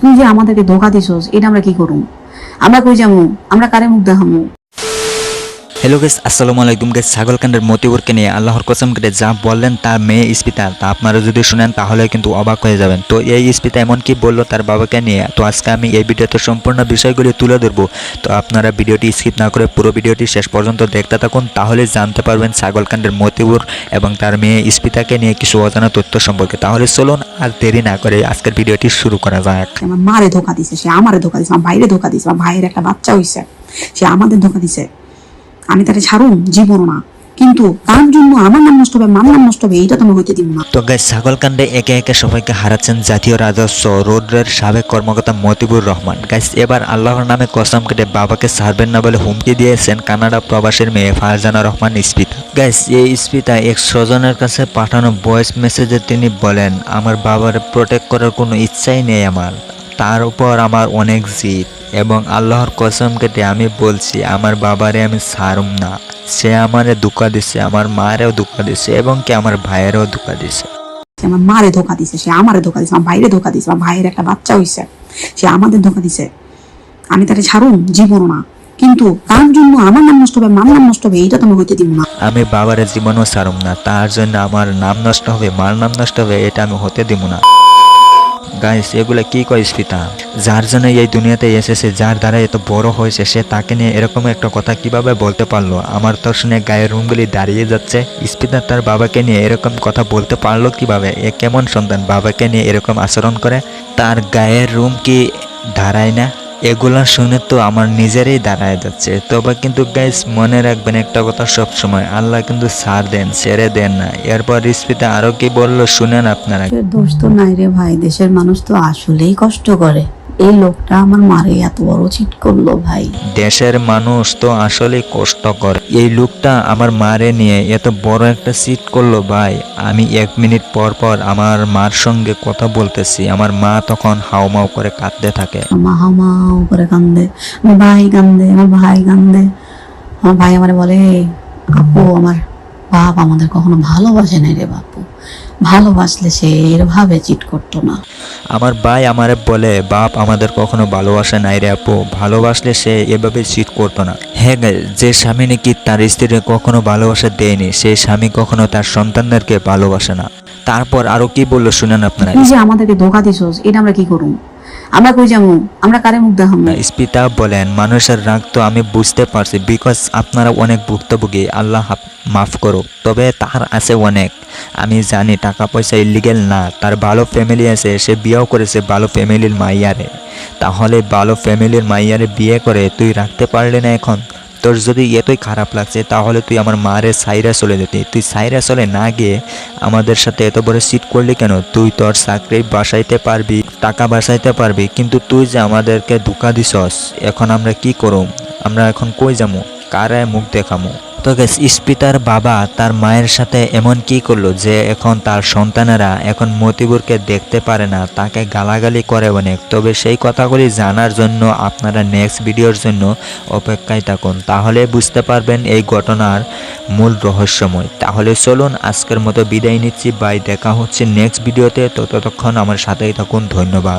তুই যে আমাদেরকে ধোকা দিছস, এটা আমরা কি করুম? আমরা কই যাব আমরা কারে মুখ দেখামু হ্যালো গেস আসসালামু আলাইকুম গেস ছাগলকান্ডের মতিবুরকে নিয়ে আল্লাহর কসম কেটে যা বললেন তার মেয়ে ইস্পিতা, তা আপনারা যদি শুনেন তাহলে কিন্তু অবাক হয়ে যাবেন। তো এই ইস্পিতা এমন কি বলল তার বাবাকে নিয়ে? তো আজকে আমি এই ভিডিওতে সম্পূর্ণ বিষয়গুলি তুলে ধরবো। তো আপনারা ভিডিওটি স্কিপ না করে পুরো ভিডিওটি শেষ পর্যন্ত দেখতে থাকুন, তাহলে জানতে পারবেন ছাগলকান্ডের মতিবুর এবং তার মেয়ে ইস্পিতাকে নিয়ে কিছু অজানা তথ্য সম্পর্কে। তাহলে চলুন আর দেরি না করে আজকের ভিডিওটি শুরু করা যাক। মারে ধোকা দিছে, সে আমারে ধোকা দিছে, আমার ভাইরে ধোকা দিছে, আমার ভাইয়ের একটা বাচ্চা হইছে, সে আমাদের ধোকা দিছে। আমি তারে ছাড়ুম জীবন না। কিন্তু তার জন্য আমার নাম নষ্ট হবে, মার নাম নষ্ট হবে, এইটা তুমি হইতে দিব না। তো গাইস ছাগলকাণ্ডে একে একে সবাইকে হারাচ্ছেন জাতীয় রাজস্ব রোডের সাবেক কর্মকর্তা মতিবুর রহমান। গাইস এবার আল্লাহর নামে কসম কেটে বাবাকে ছাড়বেন না বলে হুমকি দিয়েছেন কানাডা প্রবাসীর মেয়ে ফারজানা রহমান ইস্পিতা গাইস এই ইস্পিতা এক স্বজনের কাছে পাঠানো ভয়েস মেসেজে তিনি বলেন, আমার বাবার প্রোটেক্ট করার কোনো ইচ্ছাই নেই আমার। তার উপর আমার অনেক জিদ এবং আল্লাহর কসম কেটে আমি বলছি আমার বাবারে আমি ছাড়ুম না। সে আমারে দুঃখ দিছে আমার মায়েরও দুঃখ দিছে এবং কি আমার ভাইয়েরও দুঃখ দিছে। আমার মারে ধোকা দিছে সে আমারে ধোকা দিছে আমার ভাইরে ধোকা দিছে আমার ভাইয়ের একটা বাচ্চা হইছে সে আমাদের ধোকা দিছে। আমি তারে ছাড়ুম জীবন না। কিন্তু তার জন্য আমার নাম নষ্ট হবে মার নাম নষ্ট হবে এইটা তুমি হইতে দিব না। আমি বাবার জীবনও ছাড়ুম না তার জন্য আমার নাম নষ্ট হবে মার নাম নষ্ট হবে এটা আমি হতে দিব না। গাইস এগুলা কি কয় স্পিতা? যার জন্য এই দুনিয়াতে এসেছে, যার দ্বারা এত বড় হয়েছে, সে তাকে নিয়ে এরকম একটা কথা কীভাবে বলতে পারল? আমার তো শুনে গায়ের রুমগুলি দাঁড়িয়ে যাচ্ছে। স্পিতা তার বাবাকে নিয়ে এরকম কথা বলতে পারল কীভাবে? এ কেমন সন্তান? বাবাকে নিয়ে এরকম আচরণ করে? তার গায়ের রুম কি দাঁড়ায় না? এগুলা শুনে তো আমার নিজেরই দাঁড়ায় যাচ্ছে। তবে কিন্তু গাইস মনে রাখবেন একটা কথা সব সময় আল্লাহ কিন্তু সার দেন ছেড়ে দেন না। এরপর রিসপিতে আরও কি বলল শুনেন আপনারা। দোষ তো নাই রে ভাই, দেশের মানুষ তো আসলেই কষ্ট করে। এই লোকটা আমার মারে এত বড় চিট করল ভাই। দেশের মানুষ তো আসলে কষ্ট করে এই লোকটা আমার মারে নিয়ে এত বড় একটা চিট করল ভাই। আমি এক মিনিট পর পর আমার মার সঙ্গে কথা বলতেছি। আমার মা তখন হাউমাউ করে কাঁদতে থাকে। মা হামাও করে কান্দে আমার ভাই কান্দে আমার ভাই কান্দে আমার ভাই আমারে বলে আপু আমার বাপ আমাদের কখনো ভালোবাসে নাই রে বাপু। ভালোবাসলে সে এরভাবে চিট করতো না। আমার ভাই আমারে বলে বাপ আমাদের কখনো ভালোবাসে নাই রে আপু। ভালোবাসলে সে এভাবে চিট করতো না। হ্যাঁ যে স্বামী নাকি তার স্ত্রীকে কখনো ভালোবাসা দেয়নি সেই স্বামী কখনো তার সন্তানদেরকে ভালোবাসে না। তারপর আরও কি বলল শুনেন আপনারা? এই যে আমাদেরকে ধোকা দিছস এটা আমরা কি করুম? আমরা কই যাব? আমরা কারে মুখ দেখামু স্পিতা বলেন, মানুষের রাগ তো আমি বুঝতে পারছি বিকজ আপনারা অনেক ভুক্তভোগী, আল্লাহ মাফ করুক, তবে তার আছে অনেক। আমি জানি টাকা পয়সা ইলিগেল না, তার ভালো ফ্যামিলি আছে, সে বিয়েও করেছে ভালো ফ্যামিলির মাইয়ারে। তাহলে ভালো ফ্যামিলির মাইয়ারে বিয়ে করে তুই রাখতে পারলি না এখন? তোর যদি এতই খারাপ লাগছে, তাহলে তুই আমার মারে সাইরা চলে যেতি। তুই সাইরা চলে না গিয়ে আমাদের সাথে এত বড় সিট করলি কেন? তুই তোর চাকরি বাসাইতে পারবি, টাকা বাসাইতে পারবি, কিন্তু তুই যে আমাদেরকে ধোকা দিছস, এখন আমরা কি করুম? আমরা এখন কই যামু? কারে মুখ দেখামু। তো গেস ইস্পিতার বাবা তার মায়ের সাথে এমন কি করল যে এখন তার সন্তানেরা এখন মতিবুরকে দেখতে পারে না, তাকে গালাগালি করে অনেক। তবে সেই কথাগুলি জানার জন্য আপনারা নেক্সট ভিডিওর জন্য অপেক্ষায় থাকুন। তাহলে বুঝতে পারবেন এই ঘটনার মূল রহস্যময়। তাহলে চলুন আজকের মতো বিদায় নিচ্ছি বাই দেখা হচ্ছে নেক্সট ভিডিওতে তো ততক্ষণ আমার সাথেই থাকুন, ধন্যবাদ।